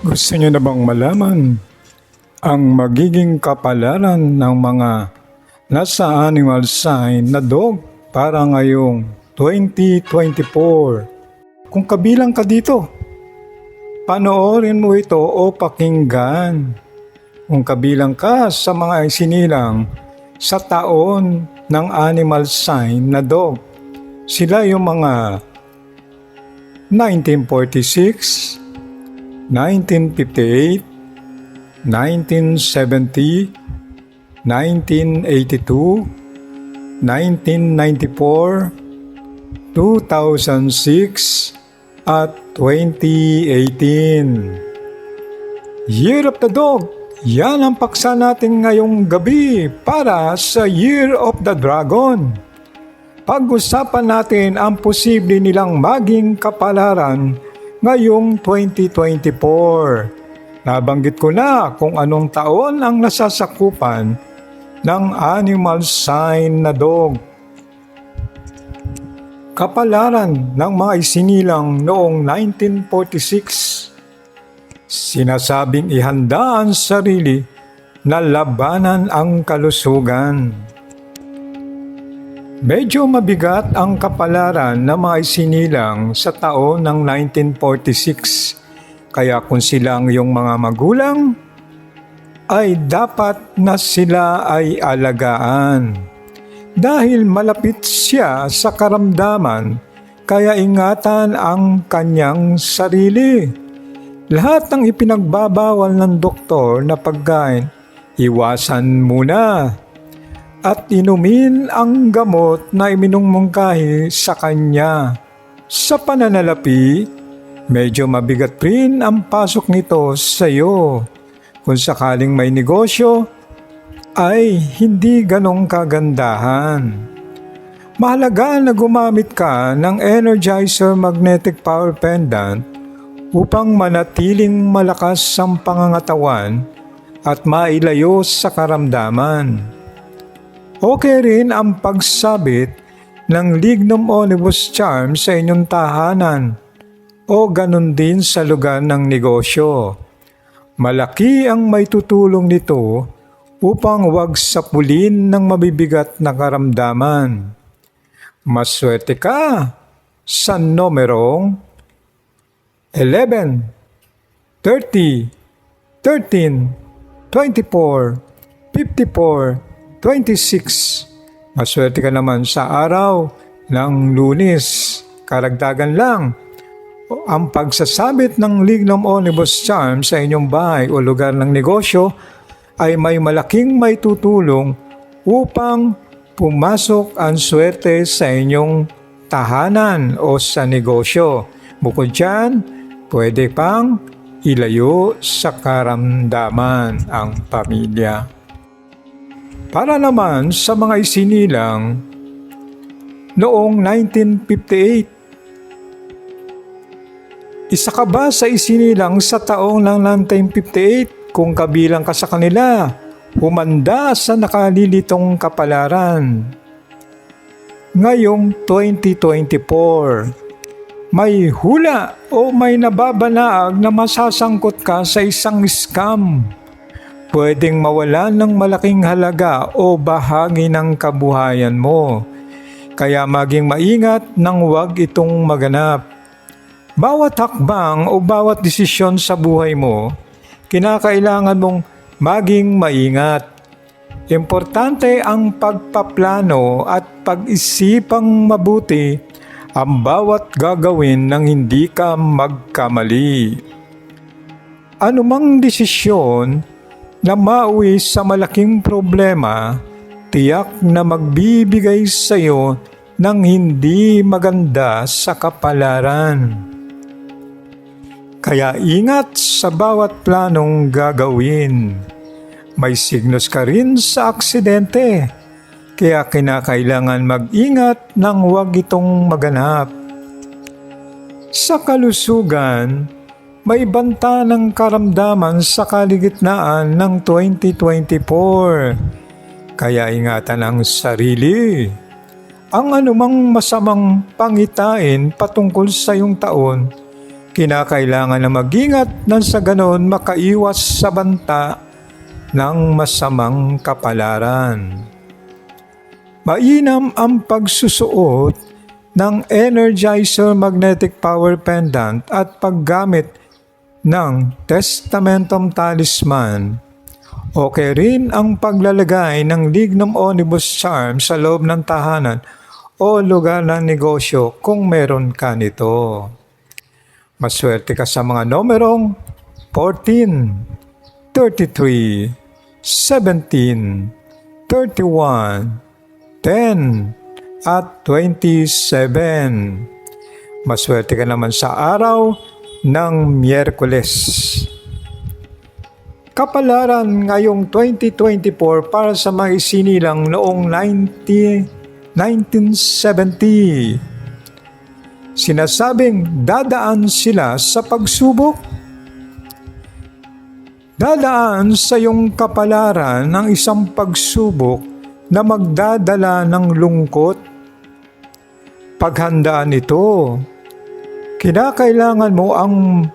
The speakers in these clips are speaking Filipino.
Gusto niyo na bang malaman ang magiging kapalaran ng mga nasa animal sign na dog para ngayong 2024? Kung kabilang ka dito, panoorin mo ito o pakinggan. Kung kabilang ka sa mga isinilang sa taon ng animal sign na dog, sila yung mga 1946, 1958, 1970, 1982, 1994, 2006, at 2018. Year of the Dog, yan ang paksa natin ngayong gabi para sa Year of the Dragon. Pag-usapan natin ang posible nilang maging kapalaran ngayong 2024. Nabanggit ko na kung anong taon ang nasasakupan ng animal sign na dog. Kapalaran ng mga isinilang noong 1946. Sinasabing ihanda ang sarili na labanan ang kalusugan. Medyo mabigat ang kapalaran na mga isinilang sa taon ng 1946. Kaya kung sila ang iyong mga magulang, ay dapat na sila ay alagaan. Dahil malapit siya sa karamdaman, kaya ingatan ang kanyang sarili. Lahat ng ipinagbabawal ng doktor na pagkain, iwasan muna at inumin ang gamot na iminungmungkahi sa kanya. Sa pananalapi, medyo mabigat rin ang pasok nito sa iyo. Kung sakaling may negosyo, ay hindi ganong kagandahan. Mahalaga na gumamit ka ng Energizer Magnetic Power Pendant upang manatiling malakas ang pangangatawan at mailayo sa karamdaman. Okay rin ang pagsabit ng Lignum Olivus Charm sa inyong tahanan o ganun din sa lugar ng negosyo. Malaki ang may tutulong nito upang wag sapulin ng mabibigat na karamdaman. Maswerte ka sa numerong 11, 30, 13, 24, 54, 26. Maswerte ka naman sa araw ng lunes. Karagdagan lang, ang pagsasabit ng Lignum Omnibus Charm sa inyong bahay o lugar ng negosyo ay may malaking may tutulong upang pumasok ang swerte sa inyong tahanan o sa negosyo. Bukod dyan, pwede pang ilayo sa karamdaman ang pamilya. Para naman sa mga isinilang noong 1958. Isa ka ba sa isinilang sa taong ng 1958 kung kabilang ka sa kanila? Humanda sa nakalilitong kapalaran. Ngayong 2024, may hula o may nababanaag na masasangkot ka sa isang scam pwedeng mawalan ng malaking halaga o bahagi ng kabuhayan mo. Kaya maging maingat nang huwag itong maganap. Bawat hakbang o bawat desisyon sa buhay mo, kinakailangan mong maging maingat. Importante ang pagpaplano at pag-isipang mabuti ang bawat gagawin nang hindi ka magkamali. Anumang desisyon na mauwi sa malaking problema, tiyak na magbibigay sa iyo ng hindi maganda sa kapalaran. Kaya ingat sa bawat planong gagawin. May signos ka rin sa aksidente, kaya kinakailangan mag-ingat nang huwag itong maganap. Sa kalusugan, may banta ng karamdaman sa kaligitnaan ng 2024. Kaya ingatan ang sarili. Ang anumang masamang pangitain patungkol sa iyong taon Kinakailangan na mag-ingat nang sa ganon makaiwas sa banta ng masamang kapalaran. Mainam ang pagsusuot ng Energizer Magnetic Power Pendant at paggamit ng Testamentum Talisman. Okay rin ang paglalagay ng Lignum Omnibus Charm sa loob ng tahanan o lugar ng negosyo kung meron ka nito. Maswerte ka sa mga numerong 14, 33, 17, 31, 10, at 27. Maswerte ka naman sa araw ng Miyerkules. Kapalaran ngayong 2024 para sa mga isinilang noong 90, 1970. Sinasabing dadaan sila sa pagsubok Dadaan sa iyong kapalaran ng isang pagsubok na magdadala ng lungkot paghandaan ito. Kinakailangan mo ang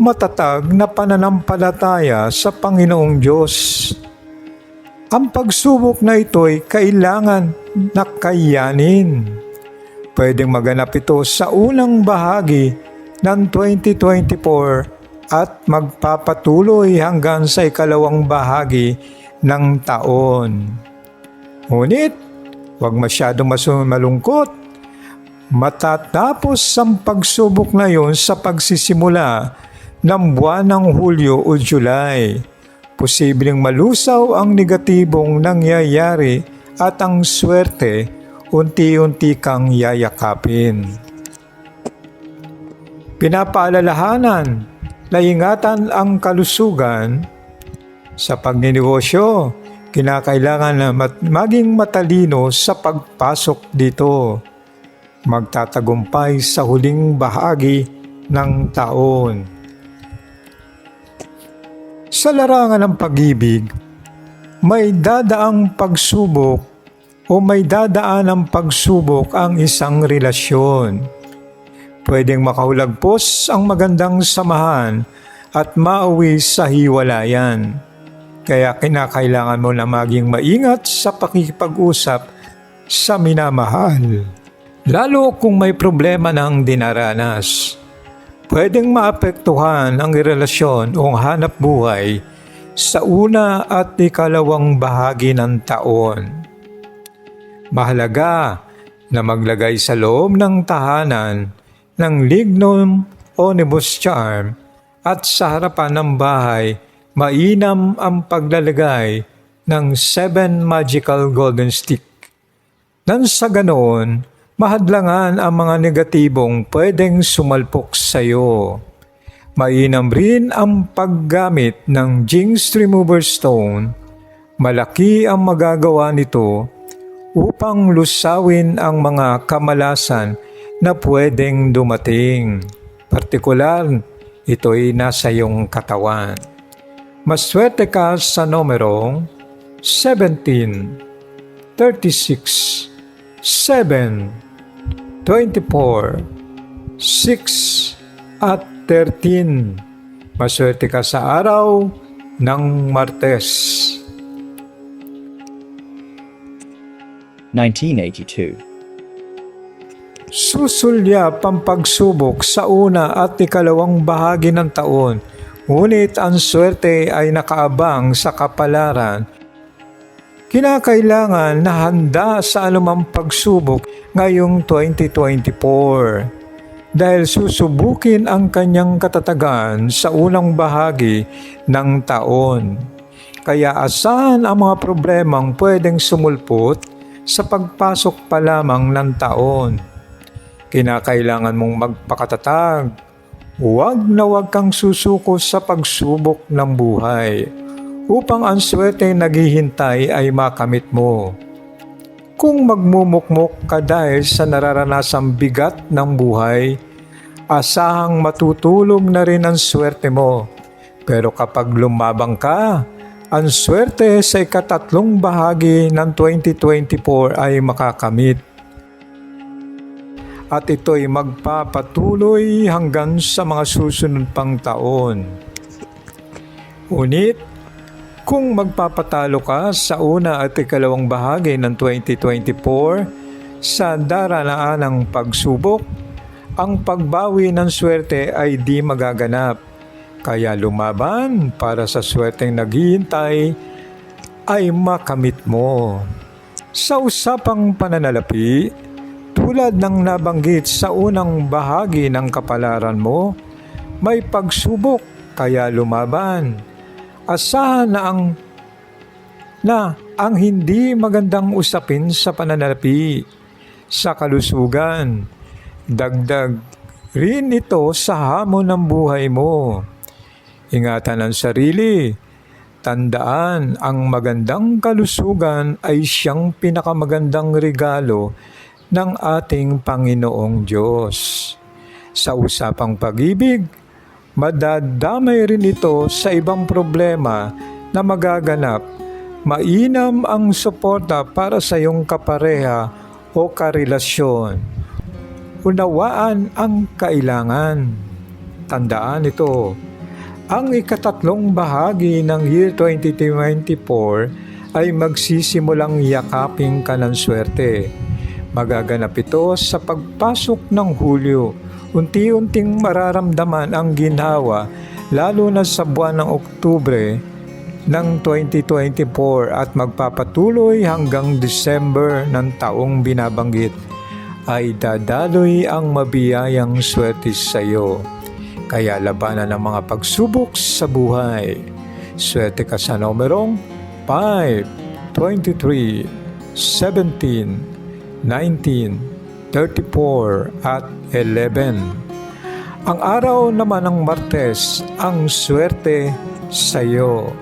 matatag na pananampalataya sa Panginoong Diyos. Ang pagsubok na ito ay kailangan na kayanin. Pwedeng maganap ito sa unang bahagi ng 2024 at magpapatuloy hanggang sa ikalawang bahagi ng taon. Ngunit, huwag masyadong malungkot Matatapos ang pagsubok na yon sa pagsisimula ng buwan ng Hulyo o July, posibleng malusaw ang negatibong nangyayari at ang swerte unti-unti kang yayakapin. Pinapaalalahanan na ingatan ang kalusugan sa pagninegosyo. Kinakailangan na maging matalino sa pagpasok dito magtatagumpay sa huling bahagi ng taon. Sa larangan ng pag-ibig, may dadaang pagsubok o may dadaan ng pagsubok ang isang relasyon. Pwedeng makahulagpos ang magandang samahan at mauwi sa hiwalayan. Kaya kinakailangan mo na maging maingat sa pakikipag-usap sa minamahal. Lalo kung may problema ng dinaranas, pwedeng maapektuhan ang relasyon o hanap buhay sa una at ikalawang bahagi ng taon. Mahalaga na maglagay sa loob ng tahanan ng lignum omnibus charm at sa harapan ng bahay mainam ang paglalagay ng seven magical golden stick. Nang sa ganoon, mahadlangan ang mga negatibong pwedeng sumalpok sa iyo. Mainam rin ang paggamit ng Jinx Remover Stone. Malaki ang magagawa nito upang lusawin ang mga kamalasan na pwedeng dumating. Partikular, ito'y nasa iyong katawan. Maswerte ka sa numerong 17, 36, 7, 24, 6 at 13. Maswerte ka sa araw ng Martes. 1982. Susulyap ang pagsubok sa una at ikalawang bahagi ng taon, ngunit ang swerte ay nakaabang sa kapalaran Kinakailangan na handa sa anumang pagsubok ngayong 2024 dahil susubukin ang kanyang katatagan sa unang bahagi ng taon. Kaya asahan ang mga problemang pwedeng sumulpot sa pagpasok pa lamang ng taon. Kinakailangan mong magpakatatag. Huwag na huwag kang susuko sa pagsubok ng buhay upang ang swerte naghihintay ay makamit mo. Kung magmumukmok ka dahil sa nararanasang bigat ng buhay, asahang matutulong na rin ang swerte mo. Pero kapag lumabang ka, ang swerte sa ikatatlong bahagi ng 2024 ay makakamit. at ito'y magpapatuloy hanggang sa mga susunod pang taon. Ngunit, kung magpapatalo ka sa una at ikalawang bahagi ng 2024 sa daraan ng pagsubok, ang pagbawi ng swerte ay di magaganap. Kaya lumaban para sa swerteng naghihintay ay makamit mo. Sa usapang pananalapi, tulad ng nabanggit sa unang bahagi ng kapalaran mo, may pagsubok kaya lumaban. Asahan na ang na ang hindi magandang usapin sa pananalapi sa kalusugan. Dagdag rin ito sa hamon ng buhay mo. Ingatan ang sarili. Tandaan, ang magandang kalusugan ay siyang pinakamagandang regalo ng ating Panginoong Diyos. Sa usapang pag-ibig, madadamay rin ito sa ibang problema na magaganap. Mainam ang suporta para sa iyong kapareha o karelasyon. Unawaan ang kailangan. Tandaan ito. Ang ikatatlong bahagi ng year 2024 ay magsisimulang yakapin ka ng swerte. Magaganap ito sa pagpasok ng Hulyo. Unti-unting mararamdaman ang ginhawa lalo na sa buwan ng Oktubre ng 2024 at magpapatuloy hanggang December ng taong binabanggit ay dadaloy ang mabiyayang swerte sa iyo. Kaya labanan ang mga pagsubok sa buhay. Swerte ka sa numerong 5, 23, 17, 19, 34 at 11. Ang araw naman ng Martes, ang swerte sa iyo.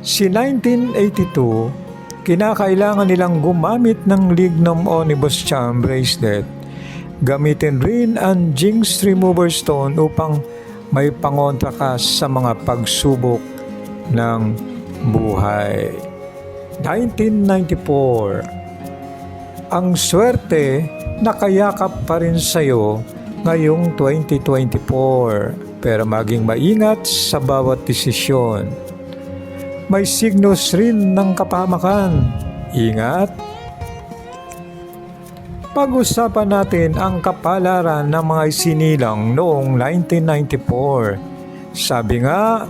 Si 1982, kinakailangan nilang gumamit ng Lignum Omnibus Charm Bracelet. Gamitin rin ang Jinx Remover Stone upang may pangontra ka sa mga pagsubok ng buhay. 1994 Ang swerte nakayakap pa rin sa iyo ngayong 2024 pero maging maingat sa bawat desisyon may signos rin ng kapamakan. Ingat! Pag-usapan natin ang kapalaran ng mga isinilang noong 1994. Sabi nga,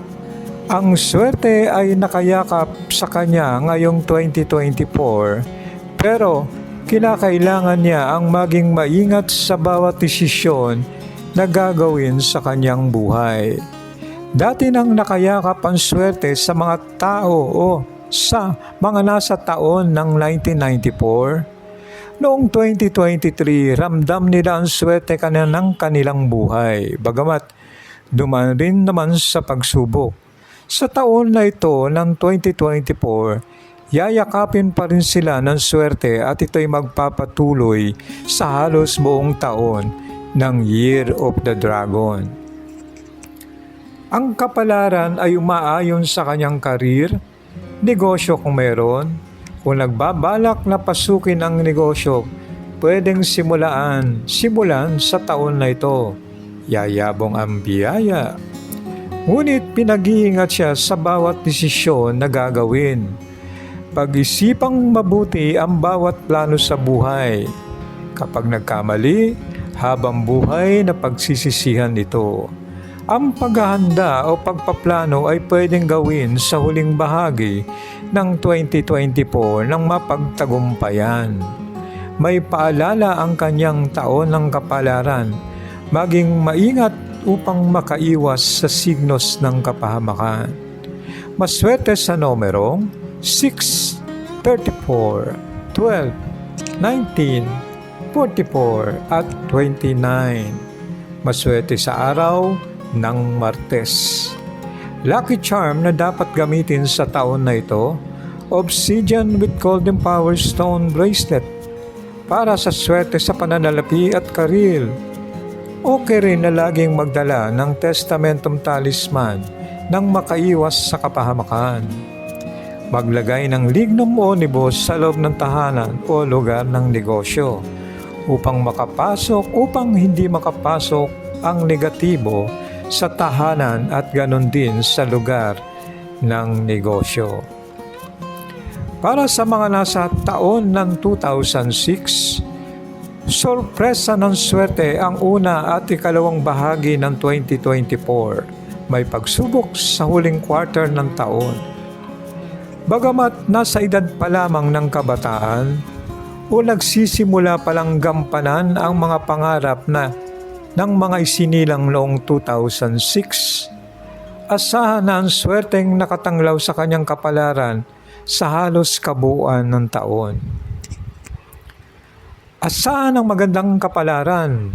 ang swerte ay nakayakap sa kanya ngayong 2024 pero kinakailangan niya ang maging maingat sa bawat desisyon na gagawin sa kanyang buhay. Dati nang nakayakap ang swerte sa mga tao o sa mga nasa taon ng 1994. Noong 2023, ramdam nila ang swerte kanila ng kanilang buhay. Bagamat duman rin naman sa pagsubok. Sa taon na ito ng 2024, yayakapin pa rin sila ng swerte at ito'y magpapatuloy sa halos buong taon ng Year of the Dragon. Ang kapalaran ay umaayon sa kanyang karir, negosyo kung meron. Kung nagbabalak na pasukin ang negosyo, pwedeng simulaan, simulan sa taon na ito. Yayabong ang biyaya. Ngunit pinag-iingat siya sa bawat desisyon na gagawin. Pag-isipang mabuti ang bawat plano sa buhay. Kapag nagkamali, habang buhay na pagsisisihan ito. Ang paghahanda o pagpaplano ay pwedeng gawin sa huling bahagi ng 2024 ng mapagtagumpayan. May paalala ang kanyang taon ng kapalaran, maging maingat upang makaiwas sa signos ng kapahamakan. Maswerte sa numerong 6, 34, 12, 19, 44 at 29. Maswerte sa araw ng Martes. Lucky charm na dapat gamitin sa taon na ito, Obsidian with Golden Power Stone Bracelet para sa swerte sa pananalapi at karil. Okay rin na laging magdala ng Testamentum Talisman nang makaiwas sa kapahamakan. Maglagay ng lignum onibus sa loob ng tahanan o lugar ng negosyo upang makapasok upang hindi makapasok ang negatibo sa tahanan at ganon din sa lugar ng negosyo. Para sa mga nasa taon ng 2006, sorpresa ng swerte ang una at ikalawang bahagi ng 2024. May pagsubok sa huling quarter ng taon. Bagamat nasa edad pa lamang ng kabataan, o nagsisimula palang gampanan ang mga pangarap na ng mga isinilang noong 2006, asahan na ang swerteng nakatanglaw sa kanyang kapalaran sa halos kabuuan ng taon. Asahan ang magandang kapalaran,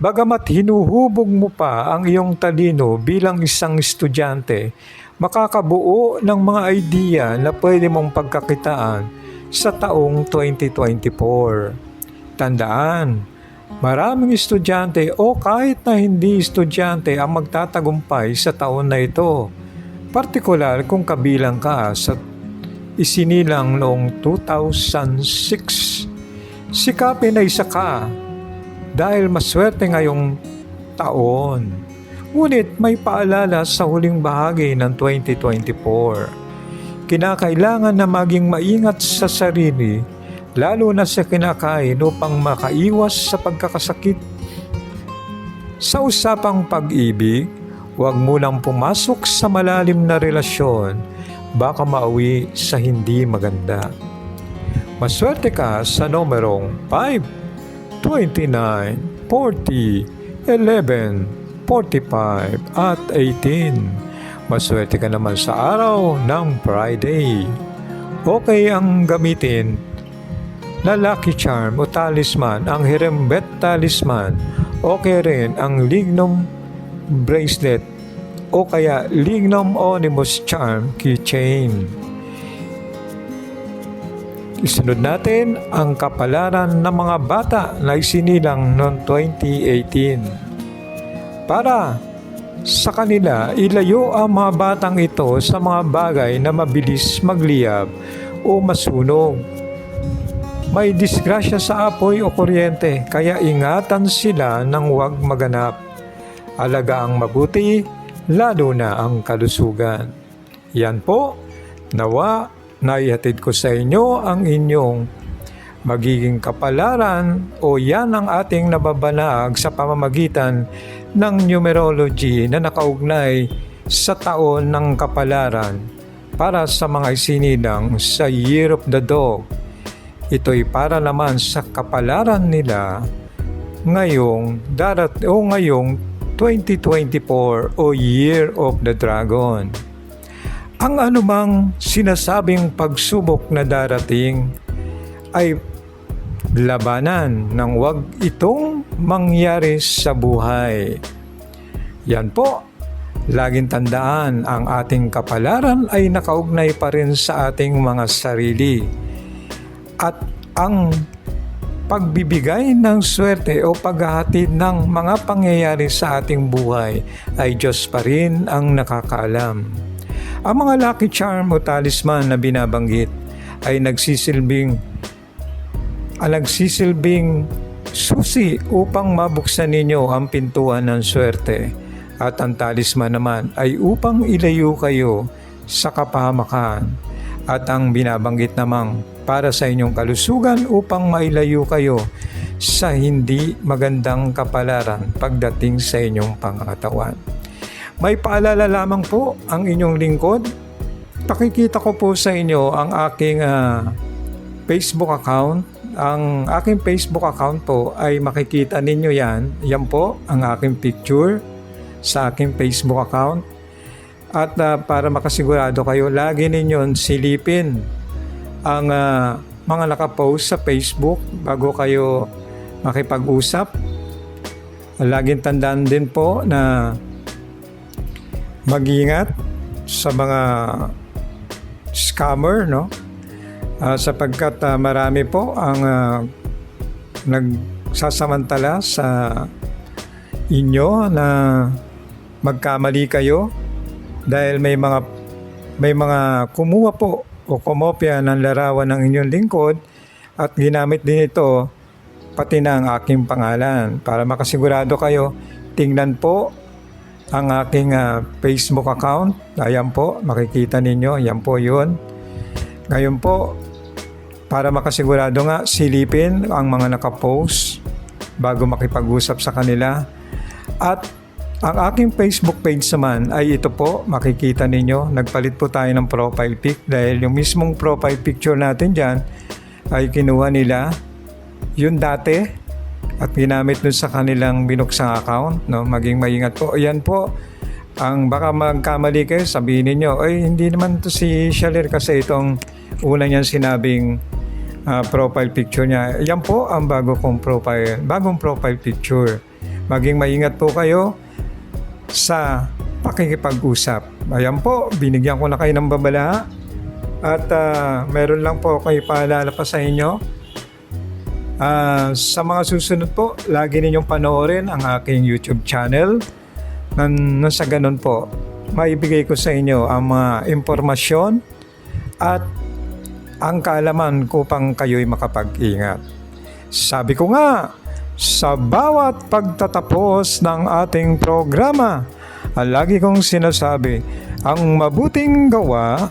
bagamat hinuhubog mo pa ang iyong talino bilang isang estudyante, makakabuo ng mga idea na pwede mong pagkakitaan sa taong 2024. Tandaan, maraming estudyante o kahit na hindi estudyante ang magtatagumpay sa taon na ito. Partikular kung kabilang ka sa isinilang noong 2006. Sikapin na isa ka dahil maswerte ngayong taon. Ngunit may paalala sa huling bahagi ng 2024 kinakailangan na maging maingat sa sarili, lalo na sa kinakain upang makaiwas sa pagkakasakit. Sa usapang pag-ibig, huwag mo lang pumasok sa malalim na relasyon, baka mauwi sa hindi maganda. Maswerte ka sa numerong 5, 29, 40, 11, 45 at 18. Maswerte ka naman sa araw ng Friday. Okay ang gamitin na lucky charm o talisman, ang Herembet talisman. Okay rin ang lignum bracelet o kaya lignum onimus charm keychain. Isunod natin ang kapalaran ng mga bata na isinilang noong 2018. Para sa kanila, ilayo ang mga batang ito sa mga bagay na mabilis magliyab o masunog. May disgrasya sa apoy o kuryente, kaya ingatan sila ng huwag maganap. Alaga ang mabuti, lalo na ang kalusugan. Yan po, nawa, naihatid ko sa inyo ang inyong magiging kapalaran o yan ang ating nababanag sa pamamagitan ng numerology na nakaugnay sa taon ng kapalaran para sa mga isinidang sa Year of the Dog. Ito'y para naman sa kapalaran nila ngayong darat o ngayong 2024 o Year of the Dragon. Ang anumang sinasabing pagsubok na darating ay labanan nang wag itong mangyari sa buhay. Yan po, laging tandaan ang ating kapalaran ay nakaugnay pa rin sa ating mga sarili. At ang pagbibigay ng swerte o paghahatid ng mga pangyayari sa ating buhay ay Diyos pa rin ang nakakaalam. Ang mga lucky charm o talisman na binabanggit ay nagsisilbing ang nagsisilbing susi upang mabuksan ninyo ang pintuan ng swerte at ang talisman naman ay upang ilayo kayo sa kapahamakan at ang binabanggit namang para sa inyong kalusugan upang mailayo kayo sa hindi magandang kapalaran pagdating sa inyong pangatawan. May paalala lamang po ang inyong lingkod. Pakikita ko po sa inyo ang aking uh, Facebook account ang aking Facebook account po ay makikita ninyo yan. Yan po ang aking picture sa aking Facebook account. At uh, para makasigurado kayo, lagi ninyon silipin ang uh, mga nakapost sa Facebook bago kayo makipag-usap. Laging tandaan din po na mag-ingat sa mga scammer, no? uh, sapagkat uh, marami po ang uh, nagsasamantala sa inyo na magkamali kayo dahil may mga may mga kumuha po o kumopya ng larawan ng inyong lingkod at ginamit din ito pati na ang aking pangalan. Para makasigurado kayo, tingnan po ang aking ah, Facebook account. Ayan po, makikita ninyo. Ayan po yun. Ngayon po, para makasigurado nga, silipin ang mga nakapost bago makipag-usap sa kanila. At ang aking Facebook page naman ay ito po, makikita ninyo. Nagpalit po tayo ng profile pic dahil yung mismong profile picture natin dyan ay kinuha nila yun dati at ginamit dun sa kanilang binuksang account. No? Maging maingat po. Ayan po, ang baka magkamali kayo, sabihin ninyo, ay hindi naman to si Shalir kasi itong una niyang sinabing ah, profile picture niya. Yan po ang bago kong profile, bagong profile picture. Maging maingat po kayo sa pakikipag-usap. Ayan po, binigyan ko na kayo ng babala. At ah, meron lang po kayo paalala pa sa inyo. Ah, sa mga susunod po, lagi ninyong panoorin ang aking YouTube channel. Nan, nang sa ganun po, maibigay ko sa inyo ang mga impormasyon at ang kaalaman upang kayo'y makapag-ingat. Sabi ko nga, sa bawat pagtatapos ng ating programa, ang lagi kong sinasabi, ang mabuting gawa,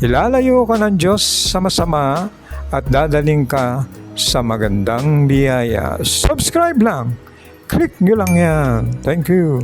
ilalayo ka ng Diyos sa masama at dadaling ka sa magandang biyaya. Subscribe lang. Click nyo lang yan. Thank you.